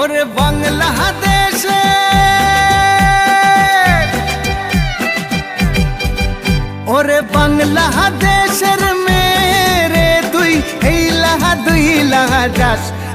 ওরে বাংলাদেশে। ওরে বাংলাদেশের মেরে তুই এই লাহা দুই লাহা যাস।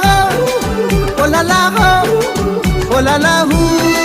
হো ওলালা হো ওলালা হু